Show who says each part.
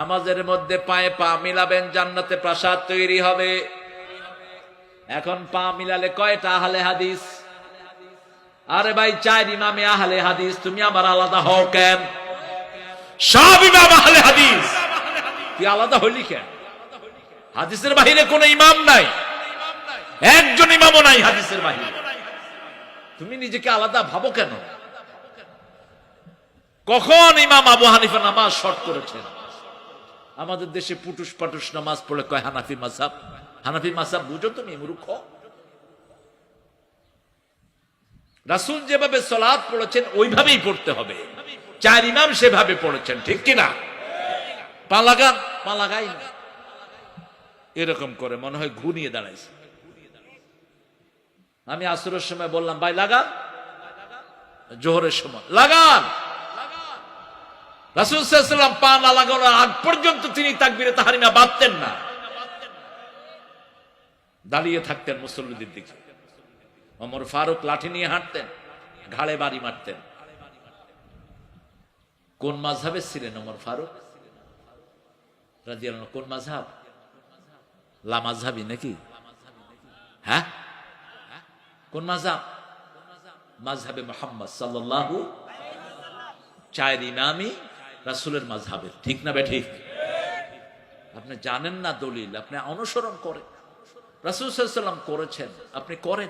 Speaker 1: নামাজের মধ্যে পায়ে পা মিলাবেন, জান্নাতে প্রাসাদ তৈরি হবে। এখন পা মিলালে কয়টা আহলে হাদিস? আরে ভাই, চার ইমামে আহলে হাদিস, তুমি আবার আলাদা হও কেন? সব ইমাম আহলে হাদিস। তুই আলাদা হইলি কেন? হাদিসের বাহিরে কোনো ইমাম নাই। একজন ইমামও নাই হাদিসের বাহিরে। তুমি নিজেকে আলাদা ভাবো কেন? কখন ইমাম আবু হানিফা নামাজ শর্ট করেছেন? আমাদের দেশে পুটুস পাটুস নামাজ পড়ে কয়, হানাফি মাসাব হানাফি মাসাব বুঝো তুমি, মূর্খ? রাসুল যেভাবে সলাদ পড়েছেন, ওইভাবেই পড়তে হবে। চার ইমাম সেভাবে পড়েছেন, ঠিক কিনা পা লাগান পা লাগাই না। এরকম করে, মনে হয় ঘুরিয়ে দাঁড়াইছে। আমি আসরের সময় বললাম, ভাই, লাগান? জোহরের সময়। লাগান! রাসুল সাল্লাম পা না লাগানোর আগ পর্যন্ত তিনি তাকবিরে তাহারিমা বাঁধতেন না। দাঁড়িয়ে থাকতেন মুসল্লিদের দিকে। অমর ফারুক লাঠি নিয়ে হাঁটতেন, ঘাড়ে বাড়ি মারতেন। কোন মাঝহাবে ছিলেন অমর ফারুক? কোন মাঝহাব? লামাঝহাবি নাকি? হ্যাঁ? কোন মাঝহাব? মাঝহাবে মোহাম্মদ সাল্লাল্লাহু চায়ের ইমামি রাসুলের মাঝহাবের ঠিক না বে ঠিক? আপনি জানেন না দলিল, আপনি অনুসরণ করেন। রাসুল সাল্লাম করেছেন, আপনি করেন।